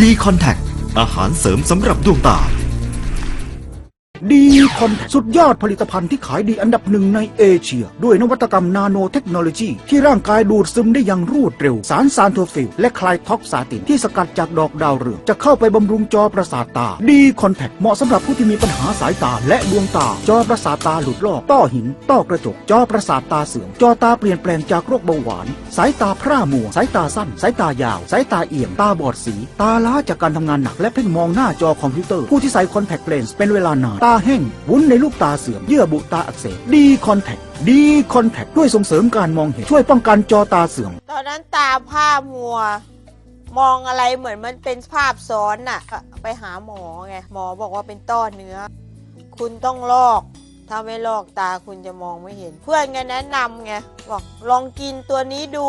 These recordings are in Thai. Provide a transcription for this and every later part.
ดีคอนแทคอาหารเสริมสำหรับดวงตา ดีคอนสุดยอดผลิตภัณฑ์ที่ขายดีอันดับหนึ่งในเอเชีย ด้วยนวัตกรรมนาโนเทคโนโลยี ที่ร่างกายดูดซึมได้อย่างรวดเร็ว สารซานโทฟิลและคลายท็อกซาติน ที่สกัดจากดอกดาวเรือง จะเข้าไปบำรุงจอประสาทตา ดีคอนแทคเหมาะสำหรับผู้ที่มีปัญหาสายตาและดวงตา จอประสาทตาหลุดลอกต้อหิน ต้อกระจก จอประสาทตาเสื่อม จอตาเปลี่ยนแปลงจากโรคเบาหวาน สายตาพร่ามัว สายตาสั้น สายตายาว สายตาเอี่ยมตาบอดสี ตาล้าจากการทำงานหนักและเพ่งมองหน้าจอคอมพิวเตอร์ ผู้ที่ใส่คอนแทคเลนส์เป็นเวลานานตาแห้ง วุ้นในลูกตาเสื่อม เยื่อบุตาอักเสบ ดีคอนแทค ดีคอนแทคด้วยส่งเสริมการมองเห็น ช่วยป้องกันจอตาเสื่อม ตอนนั้นตาผ้ามัว มองอะไรเหมือนมันเป็นภาพซ้อนน่ะ ไปหาหมอไง หมอบอกว่าเป็นต้อเนื้อ คุณต้องลอก ถ้าไม่ลอกตาคุณจะมองไม่เห็น เพื่อนก็แนะนำไง บอกลองกินตัวนี้ดู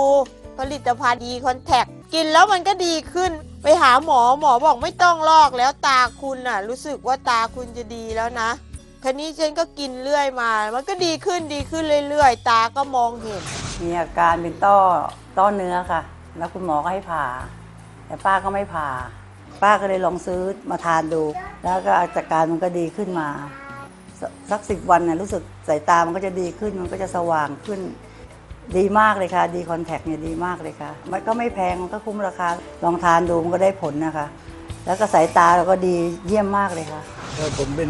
ผลิตภัณฑ์ดีคอนแทค กินแล้วมันก็ดีขึ้น ไปหาหมอหมอบอกไม่ต้องลอกแล้วตาคุณน่ะ รู้สึกว่าตาคุณจะดีแล้วนะคันนี้ฉันก็กินเรื่อยมา มันก็ดีขึ้นดีขึ้นเรื่อยๆ ตาก็มองเห็น มีอาการเป็นต้อต้อเนื้อค่ะ แล้วคุณหมอก็ให้ผ่า แต่ป้าก็ไม่ผ่า ป้าก็เลยลองซื้อมาทานดู แล้วก็อาการมันก็ดีขึ้นมา สักสิบวันนะรู้สึกสายตามันก็จะดีขึ้นมันก็จะสว่างขึ้น ดีมากเลยค่ะ ดีคอนแทคเนี่ยดีมากเลยค่ะ มันก็ไม่แพง มันก็คุ้มราคา ลองทานดูมันก็ได้ผลนะคะ แล้วก็สายตาเราก็ดีเยี่ยมมากเลยค่ะเออผมเป็น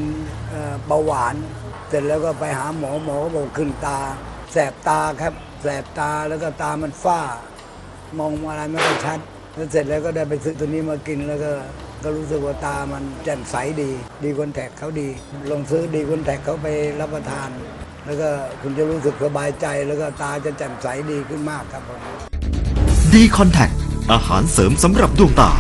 เอ่อเบาหวาน เสร็จแล้วก็ไปหาหมอหมอก็บอกขึ้นตา แสบตาครับ แสบตาแล้วก็ตามันฝ้า มองอะไรไม่ค่อยชัด แล้วเสร็จแล้วก็ได้ไปซื้อตัวนี้มากินแล้วก็ก็รู้สึกว่าตามันแจ่มใสดี ดีคอนแทคเขาดี ลองซื้อดีคอนแทคเขาไปรับประทาน แล้วก็คุณจะรู้สึกสบายใจแล้วก็ตาจะแจ่มใสดีขึ้นมากครับผมดีคอนแทคอาหารเสริมสำหรับดวงตา